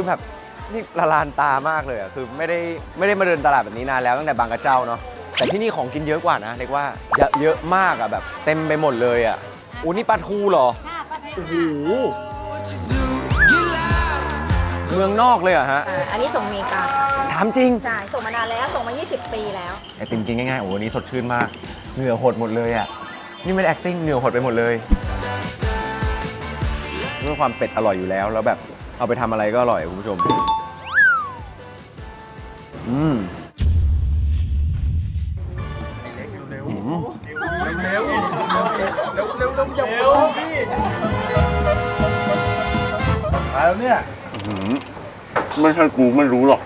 คือแบบนี่ละลานตามากเลยอะคือไม่ได้ไม่ได้มาเดินตลาดแบบนี้นานแล้วตั้งแต่บางกระเจ้าเนาะแต่ที่นี่ของกินเยอะกว่านะเรียกว่าเยอะเยอะมากอะแบบ เต็มไปหมดเลยอะอู้นี่ปลาทูเหรอค่ะป้าแม่โอ้โหเมืองนอกเลยเหรอะฮะอ่าอันนี้ส่งอเมริกาค่ะถามจริงใช่ส่งมานานแล้วส่งมา 20 ปีแล้ว ไอติมกินง่ายๆ โอ้โหอันนี้สดชื่นมาก เหงื่อหดหมดเลยอะ นี่ไม่ได้ acting เหงื่อหดไปหมดเลยด้วยความเป็ดอร่อยอยู่แล้ว แล้วแบบ เอาไปทำอะไรก็อร่อยคุณผู้ชม อืมอืมไม่ใช่กูไม่รู้หรอก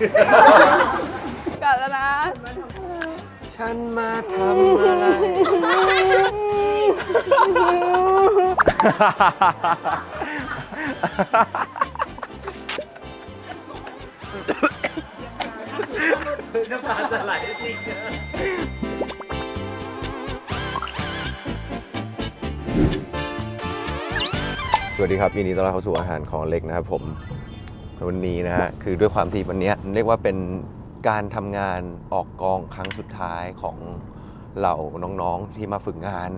กัดแล้วนะ ฉันมาทำอะไร สวัสดีครับยินดีต้อนรับเข้าสู่อาหารของเล็กนะครับผมวันนี้นะฮะคือด้วยความที่วันนี้เรียกว่าเป็นการทำงานออกกองครั้งสุดท้ายของเหล่าน้องๆที่มาฝึกงาน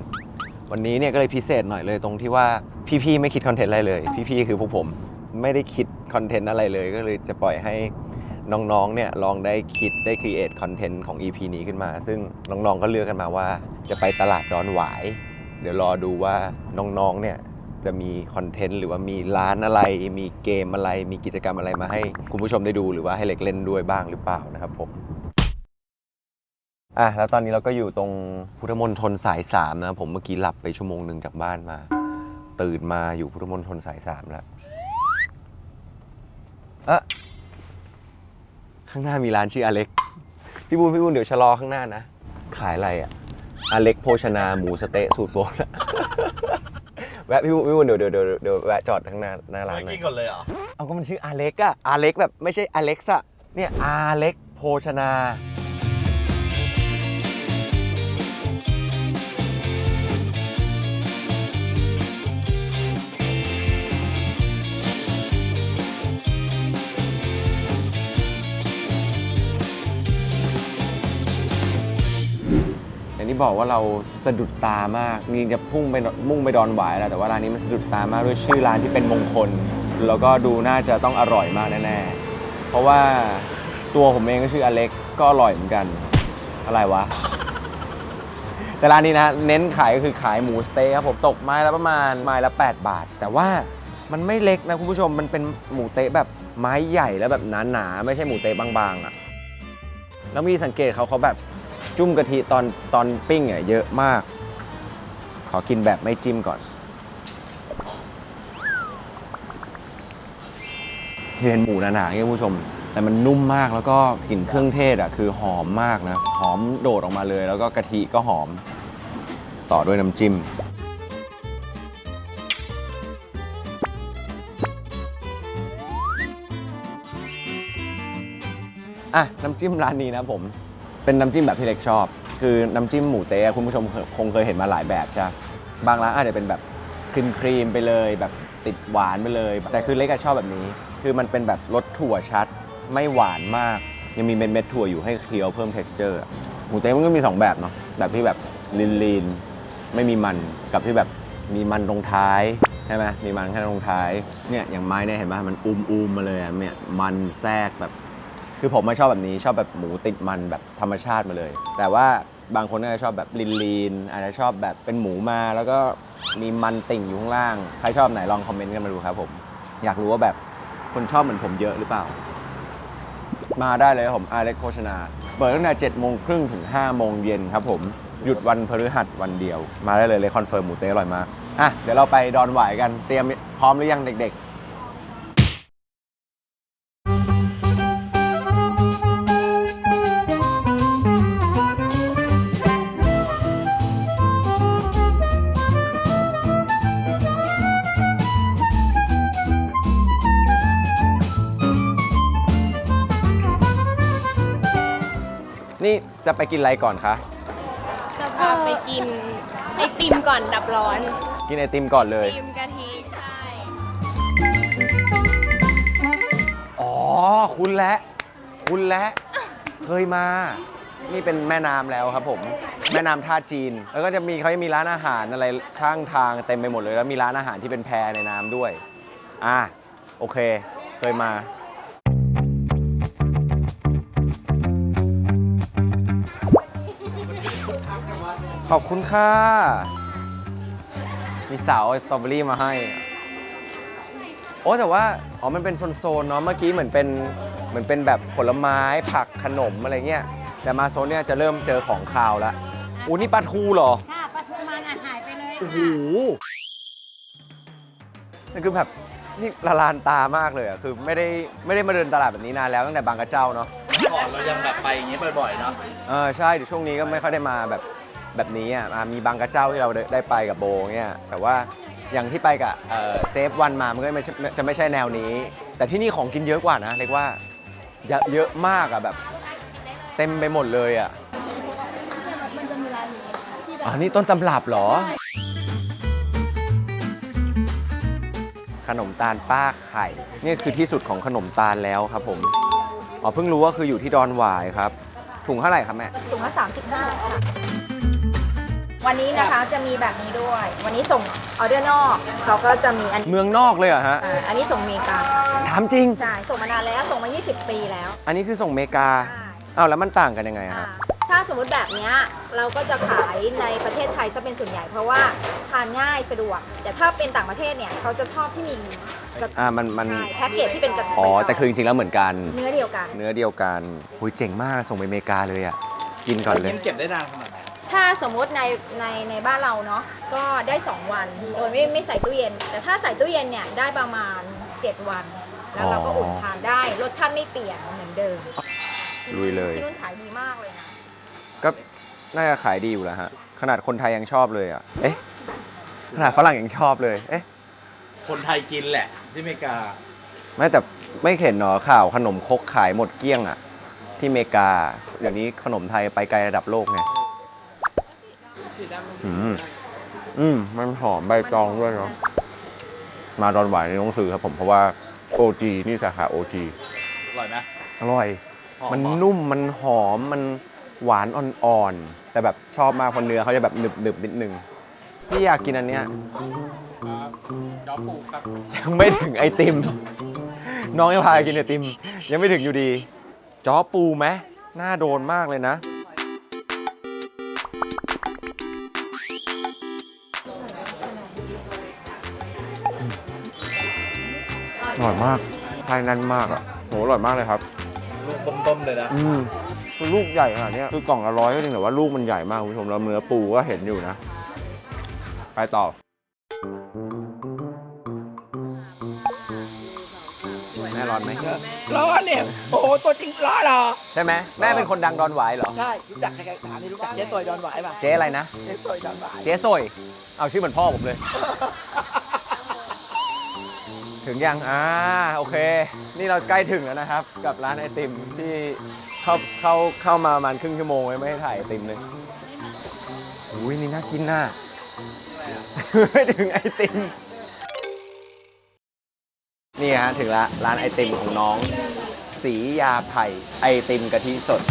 วันนี้เนี่ยก็เลยพิเศษหน่อยเลยตรงที่ว่าพี่ๆไม่คิดคอนเทนต์อะไรเลย พี่ๆคือพวกผมไม่ได้คิดคอนเทนต์อะไรเลยก็เลยจะปล่อยให้ น้องๆ เนี่ยลองได้คิดได้ครีเอทคอนเทนต์ของ EP นี้ขึ้นมา ซึ่งน้องๆ ก็เลือกกันมาว่า จะไปตลาดดอนหวาย เดี๋ยวรอดูว่าน้องๆ เนี่ยจะมีคอนเทนต์หรือว่ามีร้านอะไร มีเกมอะไร มีกิจกรรมอะไรมาให้คุณผู้ชมได้ดูหรือว่าให้เล็กเล่นด้วยบ้างหรือเปล่านะครับผม อะแล้วตอนนี้เราก็อยู่ตรงพุทธมณฑลสายสามนะครับผมเมื่อกี้หลับไปชั่วโมงหนึ่งกลับบ้านมา ตื่นมาอยู่พุทธมณฑลสายสามแล้วอะ ข้างหน้ามีร้านชื่ออเล็ก พี่บุญพี่บุญเดี๋ยวชะลอข้างหน้านะ ขายอะไรอะอเล็กโภชนาหมูสะเต๊ะสูตรโบราณแวะพี่บุญพี่บุญเดี๋ยวเดี๋ยวเดี๋ยวเดี๋ยวแวะจอดข้างหน้าหน้าร้านหน่อยกินก่อนเลยเหรอ เอาก็มันชื่ออาเล็กอะอาเล็กแบบไม่ใช่อเล็กซ์อะเนี่ยอาเล็กโภชนา อย่างที่บอกว่าเราสะดุดตามากนี่จะพุ่งไปมุ่งไปดอนหวายแล้วแต่ว่าร้านนี้มันสะดุดตามากด้วยชื่อร้านที่เป็นมงคล แล้วก็ดูน่าจะต้องอร่อยมากแน่ๆ เพราะว่าตัวผมเองก็ชื่ออเล็กก็อร่อยเหมือนกัน อะไรวะ แต่ร้านนี้นะเน้นขายก็คือขายหมูสเต๊ะครับผมตกไม้ละประมาณไม้ละ 8 บาท แต่ว่ามันไม่เล็กนะคุณผู้ชมมันเป็นหมูเต๊ะแบบไม้ใหญ่แล้วแบบหนาๆไม่ใช่หมูเต๊ะบางๆอะ่ะแล้วมีสังเกตเขาเขาแบบ จุ่มกะทิตอนตอนปิ้งอะเยอะมาก ขอกินแบบไม่จิ้มก่อน เห็นหมูหนาๆอย่างเงี้ยคุณผู้ชม แต่มันนุ่มมากแล้วก็กลิ่นเครื่องเทศอะคือหอมมากนะ หอมโดดออกมาเลย แล้วก็กะทิก็หอม ต่อด้วยน้ำจิ้มอะน้ำจิ้มร้านนี้นะผม เป็นน้ำจิ้มแบบที่เล็กชอบ คือน้ำจิ้มหมูเต๊ะคุณผู้ชมคงเคยเห็นมาหลายแบบใช่ปะบางร้านอาจจะเป็นแบบครีมครีมๆไปเลย แบบติดหวานไปเลย แต่คือเล็กอะชอบแบบนี้ คือมันเป็นแบบรสถั่วชัด ไม่หวานมาก ยังมีเม็ดเม็ดๆถั่วอยู่ให้เคี้ยวเพิ่ม t e x t อร์หมูเต๊ะมันก็มีสองแบบเนาะแบบที่แบบลีนลีนๆไม่มีมันกับที่แบบมีมันตรงท้ายใช่ไหมมีมันแค่ตรงท้ายเนี่ยอย่างไม้เนี่ยเห็นไหมมันอุ้มอุ้มๆมาเลยอะเนี่ยมันแทรกแบบ คือผมไม่ชอบแบบนี้ชอบแบบหมูติดมันแบบธรรมชาติมาเลย แต่ว่าบางคนก็จะชอบแบบลีนลีนๆอาจจะชอบแบบเป็นหมูมาแล้วก็มีมันติ่งอยู่ข้างล่าง ใครชอบไหนลองคอมเมนต์กันมาดูครับผม อยากรู้ว่าแบบคนชอบเหมือนผมเยอะหรือเปล่า มาได้เลยครับผมอาเล็กโภชนา เปิดตั้งแต่7โมงครึ่งถึง5โมงเย็นครับผม หยุดวันพฤหัสวันเดียว มาได้เลยเลยคอนเฟิร์มหมูเต๊ะอร่อยมาก อะ เดี๋ยวเราไปดอนหวายกัน เตรียมพร้อมหรือยังเด็ก ๆ จะไปกินอะไรก่อนคะ จะพาไปกินไอติมก่อนดับร้อนกินไอติมก่อนเลยติมกะทิใช่อ๋อ คุณและ คุณและ เคยมา นี่เป็นแม่น้ำแล้วครับผม แม่น้ำท่าจีน แล้วก็จะมีเขาจะมีร้านอาหารอะไรข้างทางเต็มไปหมดเลย แล้วมีร้านอาหารที่เป็นแพในน้ำด้วย อะ โอเค เคยมา ขอบคุณค่ะ มีสาวเอาสตรอเบอรี่มาให้ โอ้แต่ว่า อ๋อ มันเป็นโซนๆเนาะ เมื่อกี้เหมือนเป็นเหมือนเป็นแบบผลไม้ผักขนมอะไรเงี้ย แต่มาโซนเนี้ยจะเริ่มเจอของคาวแล้วอู้นี่ปลาทูเหรอ ค่ะปลาทูมันอะหายไปเลยโอ้โหค่ะนั่นคือแบบนี่ละลานตามากเลยอะคือไม่ได้ไม่ได้มาเดินตลาดแบบนี้นานแล้วตั้งแต่บางกระเจ้าเนาะ ก่อนเรายังแบบไปอย่างนี้บ่อยๆเนาะ เออใช่เดี๋ยวช่วงนี้ก็ไม่ค่อยได้มาแบบ แบบนี้อะอะมีบางกระเจ้าที่เราได้ได้ไปกับโบเนี่ยแต่ว่าอย่างที่ไปกับเอ่อเซฟวันมามันก็ไม่ใช่จะไม่ใช่แนวนี้ แต่ที่นี่ของกินเยอะกว่านะเรียกว่าเยอะเยอะมากอะแบบเต็มไปหมดเลยอะมันจะมีร้านนี้ที่แบบอ๋อนี่ต้นตำรับเหรอ ขนมตาลป้าไข่นี่คือที่สุดของขนมตาลแล้วครับผมอ๋อเพิ่งรู้ว่าคืออยู่ที่ดอนหวายครับ ถุงเท่าไหร่ครับแม่ถุงละ35ค่ะ วันนี้นะคะจะมีแบบนี้ด้วย วันนี้ส่งออเดอร์นอกเขาก็จะมีอันเมืองนอกเลยเหรอฮะ อ่าอันนี้ส่งอเมริกาถามจริง ใช่ส่งมานานแล้วส่งมา 20 ปีแล้ว อันนี้คือส่งเมกาใช่ อ้าวแล้วมันต่างกันยังไงอะคอ่ารับถ้าสมมติแบบเนี้ยเราก็จะขายในประเทศไทยซะเป็นส่วนใหญ่เพราะว่าทานง่ายสะดวก แต่ถ้าเป็นต่างประเทศเนี่ยเขาจะชอบที่มีกระอ่ามันมัน ใช่แพ็กเกจที่เป็นกระอ๋อใบตงแต่คือจริงๆแล้วเหมือนกัน เนื้อเดียวกัน เนื้อเดียวกันหุยเจ๋งมากส่งไปอเมริกาเลยอะ กินก่อนเลยยังเก็บได้นานขนาดไหน ถ้าสมมติในในในบ้านเราเนาะก็ได้ 2 วันโดยไม่ไม่ใส่ตู้เย็น แต่ถ้าใส่ตู้เย็นเนี่ยได้ประมาณ 7 วัน แล้วเราก็อ๋ออุ่อุ่นทานได้รสชาติไม่เปลี่ยนเหมือนเดิมลุยเลย ที่นู่นขายดีมากเลยนะ ก็น่าจะขายดีอยู่แล้วฮะ ขนาดคนไทยยังชอบเลยอะ เอ๊ะ ขนาดฝรั่งยังชอบเลย เอ๊ะ คนไทยกินแหละ ที่อเมริกา ไม่แต่ไม่เห็นเนาะข่าวขนมครกขายหมดเกลี้ยงอะ ที่อเมริกาเดี๋ยวนี้ขนมไทยไปไกลระดับโลกไง อืม อืม มันหอมใบตองด้วยเนาะ มาดอนหวายนี่ต้องซื้อครับผมเพราะว่า OG นี่สาขา OG อร่อยไหมอร่อย หอมมันเหรอนุ่ม มันหอม มันหวานอ่อนๆ แต่แบบชอบมากเพราะเนื้อเขาจะแบบหนึบๆนิดนึง พี่อยากกินอันเนี้ยยอปูครับ ยังไม่ถึงไอติม น้องยังพาไปกินไอติม ยังไม่ถึงอยู่ดีจ้อปูไหมน่าโดนมากเลยนะ อร่อยมากไส้แน่นมากอะโหอร่อยมากเลยครับ ลูกต้มๆเลยนะ อืมคือลูกใหญ่ขนาดเนี้ยคือกล่องละร้อยก็จริงแต่ว่าลูกมันใหญ่มากคุณผู้ชมแล้วเนื้อปูก็เห็นอยู่นะ ไปต่อ แม่ร้อนไหมร้อนเนี่ย โอ้โหตัวจริงร้อนเหรอ ใช่ไหมแม่เป็นคนดังดอนหวายเหรอ ใช่รู้จักใครๆถามนี่รู้จักเจ๊ตอยดอนหวายป่ะเจ๊อะไรนะ เจ๊ตอยดอนหวายเจ๊สวยเอาชื่อเหมือนพ่อผมเลย ถึงยังอ่าโอเค นี่เราใกล้ถึงแล้วนะครับ กับร้านไอติมที่เข้าเข้าเข้ามาประมาณครึ่งชั่วโมงเลยไม่ให้ถ่ายไอติมเลยอุ้ยนี่น่ากินน่ะไม่ถึงไอติมนี่ฮะถึงละร้านไอติมของน้อง สียาไผ่ไอติมกะทิสด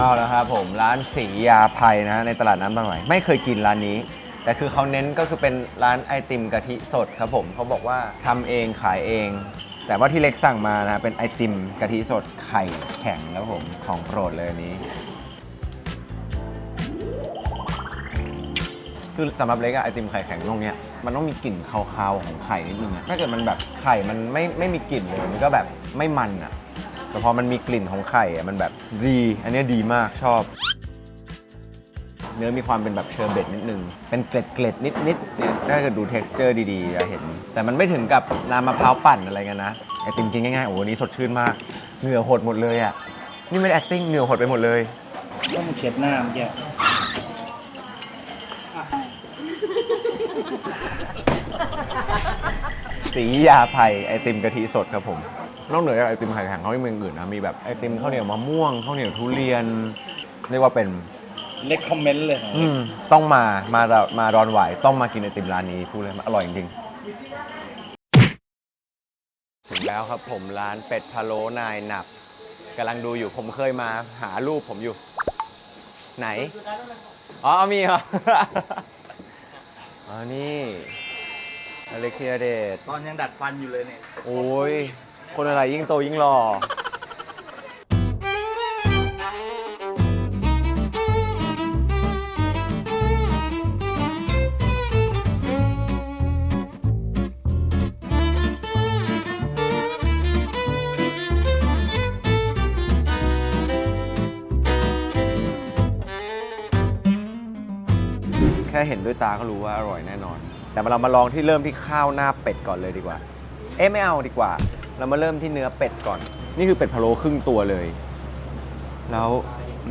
เอาละครับผมร้านสียาไพนะฮะในตลาดน้ำบางไหลไม่เคยกินร้านนี้ แต่คือเขาเน้นก็คือเป็นร้านไอติมกะทิสดครับผมเขาบอกว่าทำเองขายเอง แต่ว่าที่เล็กสั่งมานะเป็นไอติมกะทิสดไข่แข็งครับผมของโปรดเลยอันนี้ คือสำหรับเล็กอะไอติมไข่แข็งตรงเนี้ยมันต้องมีกลิ่นคาวๆของไข่นิดนึงอะถ้าเกิดมันแบบไข่มันไม่ไม่มีกลิ่นเลยมันก็แบบไม่มันอะ แต่พอมันมีกลิ่นของไข่อะมันแบบดี อันเนี้ยดีมากชอบ เนื้อมีความเป็นแบบเชอร์เบตนิดนึง เป็นเกล็ดเกล็ดนิดนิดๆเนี่ยถ้าเกิดดู t e x t อร์ดีๆจะเห็น แต่มันไม่ถึงกับน้ำมะพร้าวปั่นอะไรกันนะ ไอติมกินง่ายๆ โอ้โหวันนี้สดชื่นมาก เหงื่อหดหมดเลยอะนี่ไม่ได้ acting เหงื่อหดไปหมดเลย ต้องเช็ดหน้าเมื่อกี้สียาไผ่ไอติมกะทิสดครับผม นอกเหนือจากไอติมไข่แข็งเขายังมีอย่างอื่นนะมีแบบไอติมข้าวเหนียวมะม่วงข้าวเหนียวทุเรียน เรียกว่าเป็น เล็กคอมเมนต์เลยของอืมต้องมามาแต่มาดอนไหวายต้องมากินไอติมร้านนี้พูดเลยอร่อยจริงๆถึงแล้วครับผมร้านเป็ดพะโล้นายหนับกำลังดูอยู่ผมเคยมาหารูปผมอยู่ ไหน อ๋อเอามีเหรอ อ๋อนี่อเล็กเทียเดต ตอนยังดัดฟันอยู่เลยเนี่ย โอ้ย คนอะไรยิ่งโตยิ่งหล่อแค่เห็นด้วยตาก็รู้ว่าอร่อยแน่นอน แต่เรามาลองที่เริ่มที่ข้าวหน้าเป็ดก่อนเลยดีกว่า เอ๊ะไม่เอาดีกว่า เรามาเริ่มที่เนื้อเป็ดก่อน นี่คือเป็ดพะโล้ครึ่งตัวเลย แล้ว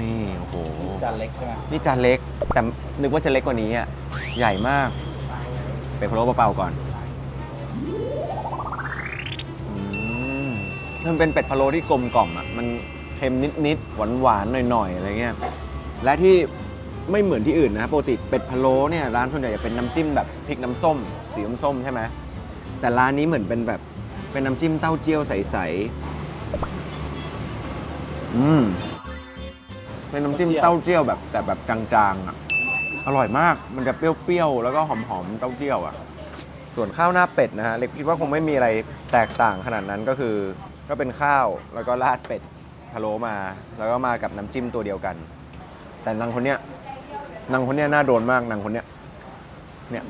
นี่โอ้โห จานเล็กใช่ไหมนี่จานเล็ก แต่นึกว่าจะเล็กกว่านี้อะ ใหญ่มาก เป็ดพะโล้เปล่าๆก่อนอืมมันเป็นเป็ดพะโล้ที่กลมกล่อมอะ มันเค็มนิดๆ หวานๆ หน่อยๆ อะไรเงี้ย และที่ไม่เหมือนที่อื่นนะ ปกติเป็ดพะโล้เนี่ยร้านส่วนใหญ่จะเป็นน้ำจิ้มแบบพริกน้ำส้ม สีส้มๆใช่ไหม แต่ร้านนี้เหมือนเป็นแบบ เป็นน้ำจิ้มเต้าเจี้ยวใสๆอืมเป็นน้ำจิ้มเต้าเจี้ยวแบบแต่แบบจางๆอะ อร่อยมาก มันจะเปรี้ยวๆ แล้วก็หอมๆ เต้าเจี้ยวอะ ส่วนข้าวหน้าเป็ดนะฮะ เล็กคิดว่าคงไม่มีอะไรแตกต่างขนาดนั้นก็คือ ก็เป็นข้าวแล้วก็ราดเป็ดพะโล้มา แล้วก็มากับน้ำจิ้มตัวเดียวกัน แต่นางคนเนี้ยนางคนเนี้ยน่าโดนมากนางคนเนี้ย เนี่ย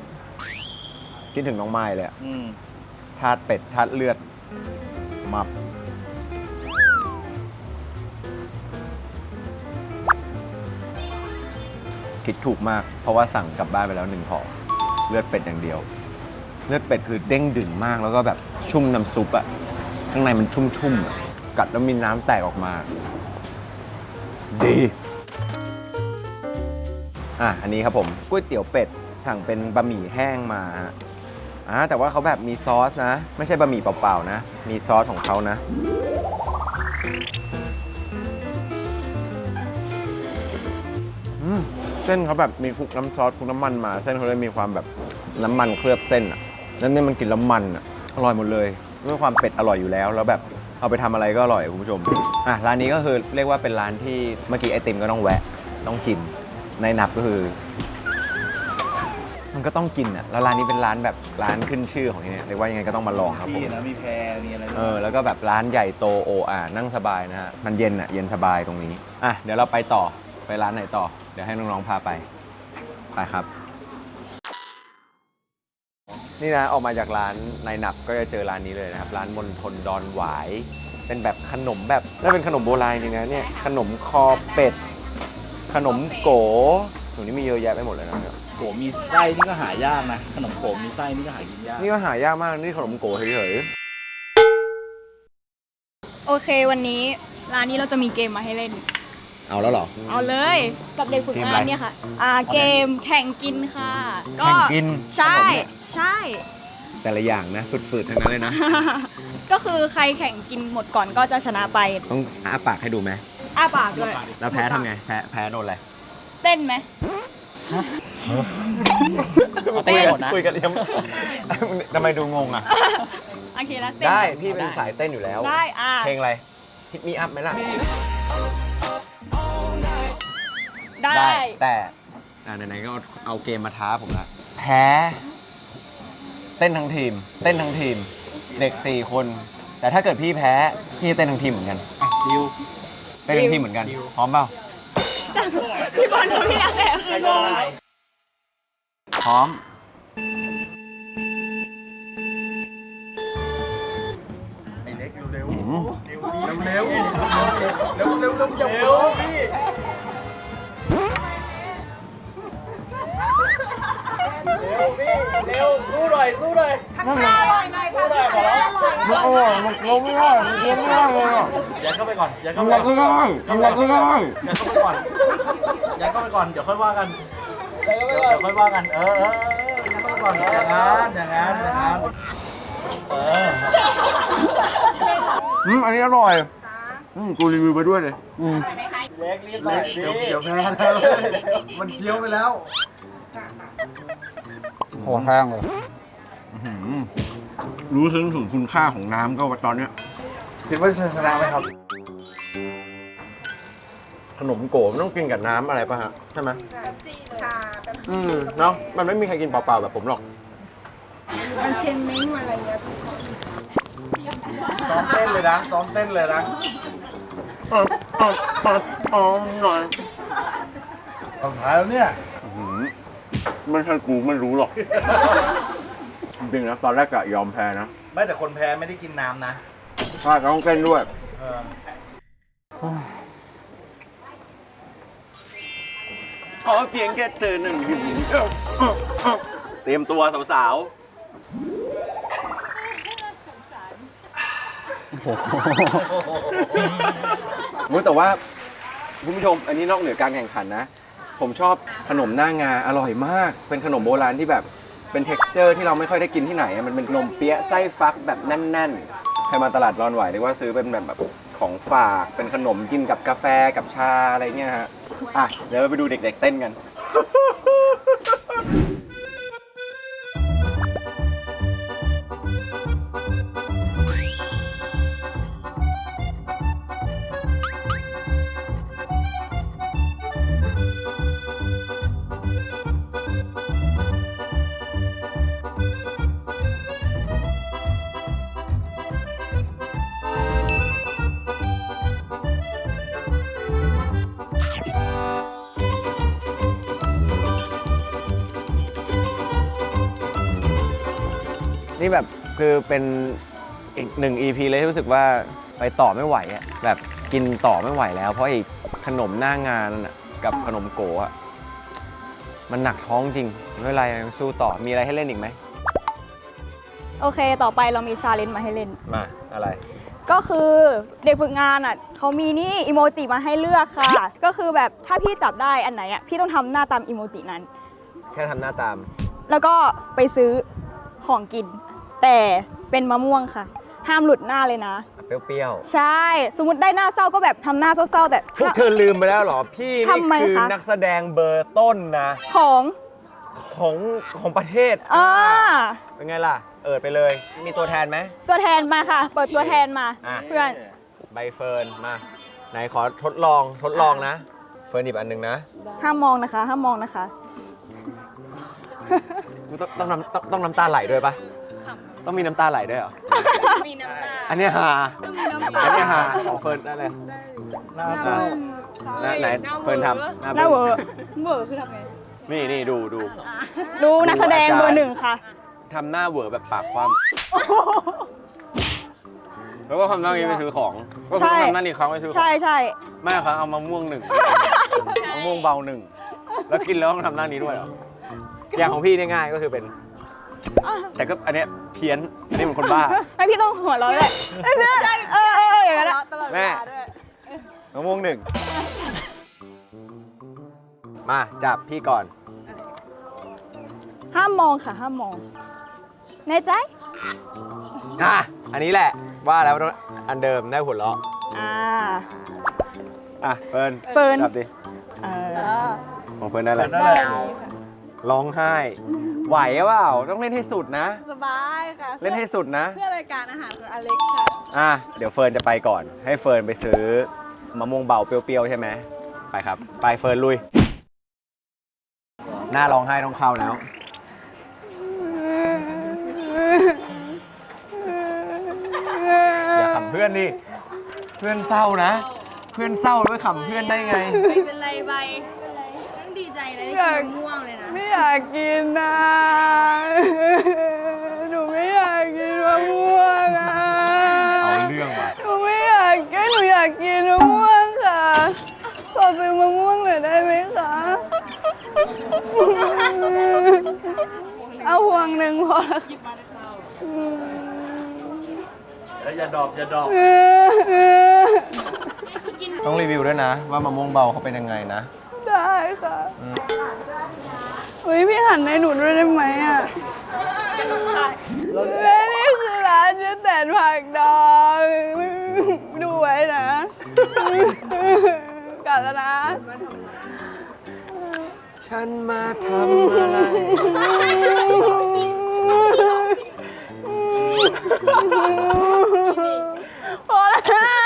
คิดถึงน้องไม้เลยอะ อืมทาดเป็ดทาดเลือดมับคิดถูกมาก เพราะว่าสั่งกลับบ้านไปแล้วหนึ่งห่อเลือดเป็ดอย่างเดียว เลือดเป็ดคือเด้งดึงมากแล้วก็แบบชุ่มน้ำซุปอะข้างในมันชุ่มๆอะกัดแล้วมีน้ำแตกออกมา ดีอะอันนี้ครับผมก๋วยเตี๋ยวเป็ดสั่งเป็นบะหมี่แห้งมาฮะ อ่าแต่ว่าเขาแบบมีซอสนะ ไม่ใช่บะหมี่เปล่าๆนะ มีซอสของเขานะ อืมเส้นเขาแบบมีคลุกน้ำซอสคลุกน้ำมันมา เส้นเขาเลยมีความแบบน้ำมันเคลือบเส้นอะแล้วนี่มันกินแล้วมันอะอร่อยหมดเลยด้วยความเป็ดอร่อยอยู่แล้ว แล้วแบบเอาไปทำอะไรก็อร่อยคุณผู้ชมอะร้านนี้ก็คือเรียกว่าเป็นร้านที่เมื่อกี้ไอติมก็ต้องแวะต้องกินในนับก็คือ ก็ต้องกินอะแล้วร้านนี้เป็นร้านแบบร้านขึ้นชื่อของที่เนี่ยเรียกว่ายังไงก็ต้องมาลองครับผพี่มนะมีแพรมีอะไรเออแล้วก็แบบร้านใหญ่โตโออ่านั่งสบายนะฮะมันเย็นอะเย็นสบายตรงนี้อะเดี๋ยวเราไปต่อไปร้านไหนต่อ เดี๋ยวให้น้องๆพาไปไปครับ นี่นะออกมาจากร้านในหนับก็จะเจอร้านนี้เลยนะครับ ร้านมณฑลดอนหวาย เป็นแบบขนมแบบน่าเป็นขนมโบราณจริงนะเนี่ยขนมคอเป็ด ขนมโกตรงนี้มีเยอะแยะไปหมดเลยนะเนี่ย โกมีไส้นี่ก็หายากนะ ขนมโกมีไส้นี่ก็หากินยากนี่ก็หายากมากนี่ขนมโกเฉยโอเควันนี้ร้านนี้เราจะมีเกมมาให้เล่น ๆเอาแล้วเหรอ เอาเลยกับเด็กฝึกเกมงาอะไรนเนี่ยค่ะอ่าเกมแข่งกินค่ะแข่งกิน ใช่ขนมเนี่ยใช่ แต่ละอย่างนะฝืดๆทั้งนั้นเลยนะ ก็คือใครแข่งกินหมดก่อนก็จะชนะไปต้องอ้าปากให้ดูไหมอ้าปากด้วยแล้วแพ้ทำไงแพ้แพ้โดนอะไรเต้นไหม คุยกันคุยกันยังทำไมดูงงอะ โอเคแล้วเต้นได้พี่เป็นสายเต้นอยู่แล้ว ได้อ่าเพลงอะไรฮิตมีอัพไหมล่ะ ได้ แต่อ่าไหนๆก็เอาเอาเกมมาท้าผมละแพ้ เต้นทั้งทีม เต้นทั้งทีม เด็กสี่คน แต่ถ้าเกิดพี่แพ้ พี่เต้นทั้งทีมเหมือนกันดิวเต้นทั้งทีมเหมือนกัน พร้อมเปล่า พี่บอลดูพี่แอบใครก็ได้พร้อม ไอ้เล็กเร็วอืมๆเร็วๆเร็วๆเร็วๆเร็ว ๆอย่าโม้พี่มันอร่อยมันล้มไม่ได้มันล้มไม่ได้เลยอะยัดเข้าไปก่อนยัดมัเข้านไปรัก่กอนไม่ได้มันรักไม่ได้ยัดเข้าไปก่อนยัดเข้าไปก่อนเดี๋ยวค่อยว่ากันเดี๋ยวเดี๋ยวค่อยว่ากัน เออเออเออยัดเข้าไปก่อนอย่างนั้นอย่างนั้นอย่างนั้นเออมอืมอันนี้อร่อยอืมกูรีวิวไปด้วยเลยอืมเล็กเดี๋ยวเดี๋ยวแพ้นะมันเคี้ยวไปแล้ว โหแห้งเลยรู้ซึ้งถึงคุณค่าของน้ำก็ตอนเนี้ย คิดว่าจะชนะไหมครับ ขนมโกมันต้องกินกับน้ำอะไรป่ะฮะ ใช่ไหมอืมเนาะมันไม่มีใครกินเปล่าๆแบบผมหรอกซ้อมเต้นเลยนะซ้อมเต้นเลยนะอ๋ออ๋ออ๋ออ๋อหน่อยสุดท้ายแล้วเนี่ย ไม่ใช่กูไม่รู้หรอก จริงๆนะตอนแรกกะยอมแพ้นะไม่แต่คนแพ้ไม่ได้กินน้ำนะใช่ก็ต้องเต้นด้วย เออขอเพียงแค่เจอหนึ่งยิ้มเตรียมตัวสาวๆรู้แต่ว่าคุณผู้ชมอันนี้นอกเหนือการแข่งขันนะ ผมชอบขนมหน้างาอร่อยมาก เป็นขนมโบราณที่แบบเป็น t e x t อร์ที่เราไม่ค่อยได้กินที่ไหนอะมันเป็นขนมเปี๊ยะไส้ฟักแบบแน่นๆใครมาตลาดรอนไหวเรียกว่าซื้อเป็นแบบแบบของฝากเป็นขนมกินกับกาแฟกับชาอะไรเงี้ยฮะอะเดี๋ยวเราไปดูเด็ก ๆ เต้นกัน คือเป็นอีกหนึ่ง EP เลยที่รู้สึกว่าไปต่อไม่ไหวอะแบบกินต่อไม่ไหวแล้ว เพราะไอ้ขนมหน้างานนั่นน่ะกับขนมโกะอะมันหนักท้องจริงไม่เป็นไรยังสู้ต่อมีอะไรให้เล่นอีกไหมโอเค ต่อไปเรามีชาเลนจ์มาให้เล่น มาอะไร ก็คือเด็กฝึกงานอะเขามีนี่อีโมจิมาให้เลือกค่ะ ก็คือแบบถ้าพี่จับได้อันไหนอะพี่ต้องทำหน้าตามอีโมจินั้น แค่ทำหน้าตาม แล้วก็ไปซื้อของกิน แต่เป็นมะม่วงค่ะ ห้ามหลุดหน้าเลยนะ เปรี้ยวใช่ สมมติได้หน้าเศร้าก็แบบทำหน้าเศร้าๆแต่ ๆ พวกเธอลืมไปแล้วเหรอ พี่นี่ทำไมคือคะ นักแสดงเบอร์ต้นนะ ของ ของของประเทศอ่าเป็นไงล่ะ เอิดไปเลย มีตัวแทนไหม ตัวแทนมาค่ะ เปิดตัวแทนมา อะ เพื่อน ใบเฟิร์นมา ไหนขอทดลองทดลองนะ เฟิร์นหยิบอันหนึงนะ ห้ามมองนะคะ ห้ามมองนะคะต้องต้องน้ำต้องต้องน้ำตาไหลด้วยปะ ต้องมีน้ำตาไหลด้วยเหรอ มีน้ำตาอันเนี้ยฮาอันเนี้ยฮาของเฟิร์นได้เลยหน้าเศร้านะไหนเฟิร์นทำหน้าเวอบึ้ร์เวอร์คือทำไงงนี่นี่ดูดูดูนักแสดงเบอร์หนึ่งค่ะทำหน้าเหวอแบบปากความ แล้วก็ทำหน้านี้ไปซื้อของก็คือใช่ทำหน้านี้ครั้งไปซื้อของใช่ใช่ไม่ครับเอามะม่วงหนึ่งมะม่วงเบาหนึ่งแล้วกินแล้วต้องทำหน้านี้ด้วยเหรออย่างของพี่เนี่ยง่ายก็คือเป็น แต่ก็อันเนี้ยเพี้ยนอันนี้เหมือนคนบ้าไม่พี่ต้องหัวเราะด้วยใช่เออเออเอออย่างนั้นอะแม่มะม่วงหนึ่ง มาจับพี่ก่อน ห้ามมองค่ะ ห้ามมองแน่ใจ อะ อันนี้แหละ ว่าแล้วต้องอันเดิมได้หัวเราะอ่า อะเฟิร์นเฟิร์น จับดิ เออ ของเฟิร์นได้แหละนั่นแหละ ร้องไห้ ไหวเปล่าต้องเล่นให้สุดนะ สบายค่ะเล่นให้สุดนะ เพื่อรายการอาหารของอเล็กค่ะอะเดี๋ยวเฟิร์นจะไปก่อน ให้เฟิร์นไปซื้อมะม่วงเบาเปรี้ยวๆใช่ไหมไปครับ ไปเฟิร์นลุย หน้าร้องไห้ต้องเข้าแล้ว อย่าขำเพื่อนดิ เพื่อนเศร้านะ เพื่อนเศร้าแล้วไปขำเพื่อนได้ไง ไม่เป็นไรใบ ต้องดีใจนะได้กินมะม่วงเลยนะ ไม่อยากกินนะ หนูไม่อยากกินมะม่วงอะ เอาเรื่องว่ะหนูไม่อยากกินหนูอยากกินมะม่วงค่ะ ขอซื้อมะม่วงหน่อยได้ไหมคะ เอาพวงหนึ่งพอละค่ะเอ้ยอย่าดรอบอย่าดรอบต้องรีวิวด้วยนะ ว่ามะม่วงเบาเขาเป็นยังไงนะ ได้ค่ะเฮ้ยพี่หันในหนูด้วยได้ไหมอะและนี่คือร้านเจ๊แตนผักดองดูไว้นะกลับแล้วนะ ฉันมาทำอะไรพอแล้ว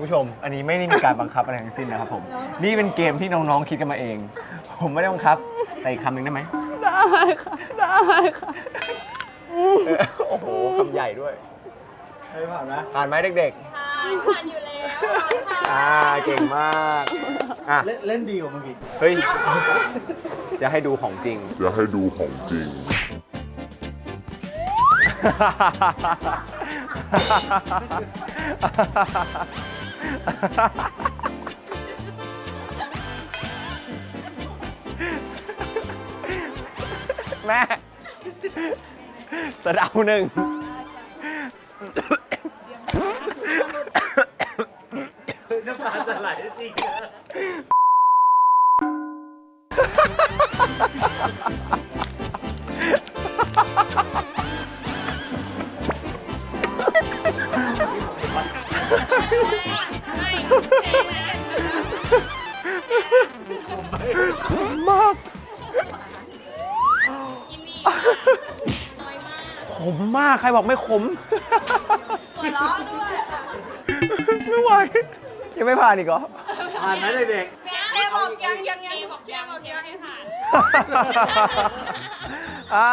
คุณผู้ชม อันนี้ไม่ได้มีการบังคับอะไรทั้งสิ้นนะครับผม นี่เป็นเกมที่น้องๆคิดกันมาเอง ผมไม่ได้บังคับ แต่อีกคำหนึ่งได้ไหมได้ค่ะ ได้ค่ะเออโอ้โหคำใหญ่ด้วยให้ผ่านนะผ่านไหมเด็กผ่านผ่านอยู่แล้วค่ะๆอ่าเก่งมากอะเล่นเล่นดีกว่าเมื่อกี้เฮ้ย จะให้ดูของจริง จะให้ดูของจริง แม่สะเดาหนึ่ง น้ำตาจะไหลจริง ใครบอกไม่ขม หัวเราะด้วยไม่ไหวยังไม่ผ่านอีกเหรอ ผ่านไหมเด็กเอบอกยังยังยังบอกยังบอกยังให้ผ่านอ่า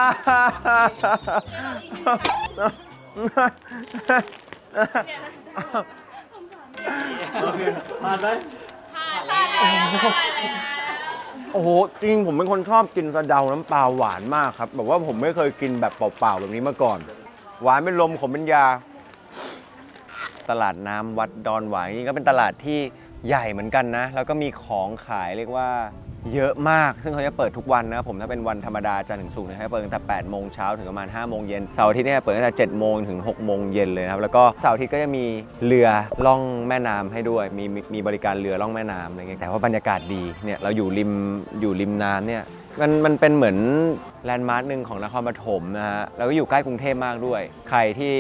ๆโอเคผ่านไหมผ่านแล้วผ่านแล้วโอ้โห จริงผมเป็นคนชอบกินสะเดาน้ำปลาหวานมากครับ แบบว่าผมไม่เคยกินแบบเปล่าๆแบบนี้มาก่อน หวานเป็นลมขมเป็นยา ตลาดน้ำวัดดอนหวายนี่ก็เป็นตลาดที่ใหญ่เหมือนกันนะ แล้วก็มีของขายเรียกว่าเยอะมาก ซึ่งเขาจะเปิดทุกวันนะครับผมถ้าเป็นวันธรรมดาจันทร์ถึงศุกร์เนยให้เปิดตั้งแต่8โมงเช้าถึงประมาณ5โมงเย็นเสาร์อาทิตย์เนี่ยเปิดตั้งแต่7โมงถึง6โมงเย็นเลยนะครับแล้วก็เสาร์อาทิตย์ก็จะมีเรือล่องแม่น้ำให้ด้วย มีมีมีบริการเรือล่องแม่น้ำอะไรเงี้ยแต่ว่าบรรยากาศดีเนี่ยเราอยู่ริมอยู่ริมน้ำเนี่ย มันมันเป็นเหมือนแลนด์มาร์คหนึ่งของนครปฐมนะฮะ แล้วก็อยู่ใกล้กรุงเทพมากด้วย ใครที่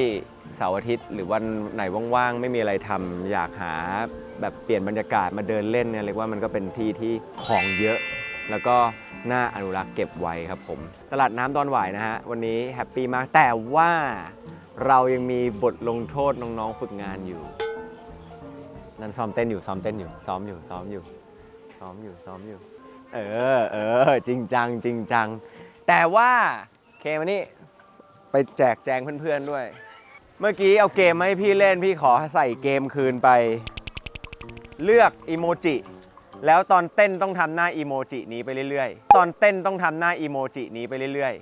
เสาร์อาทิตย์หรือวันไหนว่างๆ ไม่มีอะไรทำอยากหาแบบเปลี่ยนบรรยากาศมาเดินเล่นเนี่ยเรียกว่ามันก็เป็นที่ที่ของเยอะ แล้วก็น่าอนุรักษ์เก็บไว้ครับผม ตลาดน้ำดอนหวายนะฮะ วันนี้แฮปปี้มาก แต่ว่าเรายังมีบทลงโทษน้องๆฝึกงานอยู่ นั่นซ้อมเต้นอยู่ซ้อมเต้นอยู่ซ้อมอยู่ซ้อมอยู่ซ้อมอยู่ซ้อมอยู่ เออเออจริงจังจริงจัง แต่ว่าเคมานี่ไปแจกแจงเพื่อนๆด้วย เมื่อกี้เอาเกมมาให้พี่เล่นพี่ขอใส่เกมคืนไป เลือกอีโมจิแล้วตอนเต้นต้องทำหน้าอีโมจินี้ไปเรื่อยๆ ตอนเต้นต้องทำหน้าอีโมจินี้ไปเรื่อย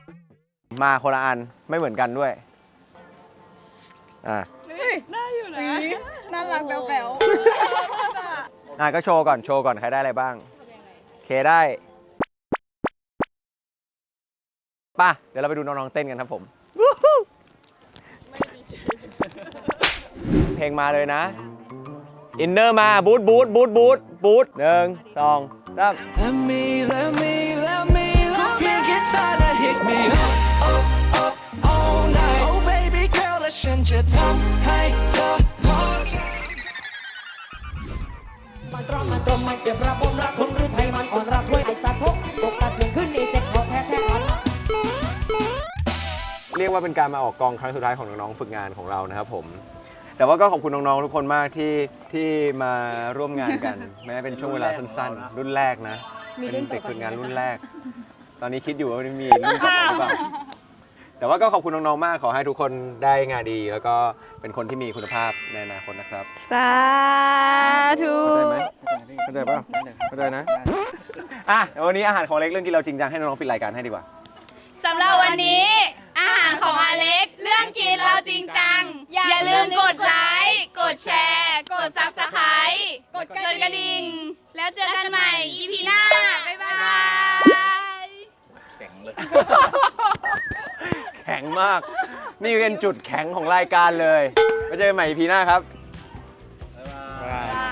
ๆ มาคนละอันไม่เหมือนกันด้วย อะ ได้อยู่นะน่ารักแป๋ว อะก็โชว์ก่อน โชว์ก่อน ใครได้อะไรบ้างเคได้ป่ะ เดี๋ยวเราไปดูน้องๆเต้นกันครับผม เพลงมาเลยนะ อินเนอร์มา บูทบูทบูทบูทบูทหนึ่งสองสาม Let me let me let me let me get tired hit me up up up all night Oh baby girl และฉันจะทำให้ มันตรอมมันตรมมันเจ็บระบมรักคนหรือไทยมันอ่อนรักด้วยไอ้สัตว์ทุกตกสัตว์หนึ่งขึ้นนี่เสร็จเขาแท้แท้อ่อนเรียกว่าเป็นการมาออกกองครั้งสุดท้ายของน้องๆฝึกงานของเรานะครับผม แต่ว่าก็ขอบคุณน้องๆทุกคนมากที่ที่มาร่วมงานกัน แม้เป็นช่วงเวลาสั้นๆ รุ่นแรกนะเป็นเด็กฝึกงานรุ่นแรก ตอนนี้คิดอยู่ว่ามันมีรุ่นต่อไปหรือเปล่า แต่ว่าก็ขอบคุณน้องๆมากขอให้ทุกคนได้งานดี แล้วก็เป็นคนที่มีคุณภาพในอนาคตนะครับๆสาธุเข้าใจไหมเข้าใจป่ะเข้าใจนะอะเดี๋ยววันนี้อาหารของเล็กเรื่องกินเราจริงจังให้น้องๆปิดรายการให้ดีกว่าสำหรับวันนี้ อาหารของอาเล็ก เรื่องกินเราจริงจัง อย่าลืมกดไลค์กดแชร์ กดซับสไครต์กดกระดิ่ง แล้วเจอกันใหม่ EP หน้า บ๊ายบาย แข็งเลย แข็งมาก นี่เป็นจุดแข็งของรายการเลยไว้เจอกันใหม่พีหน้าครับ บ๊ายบาย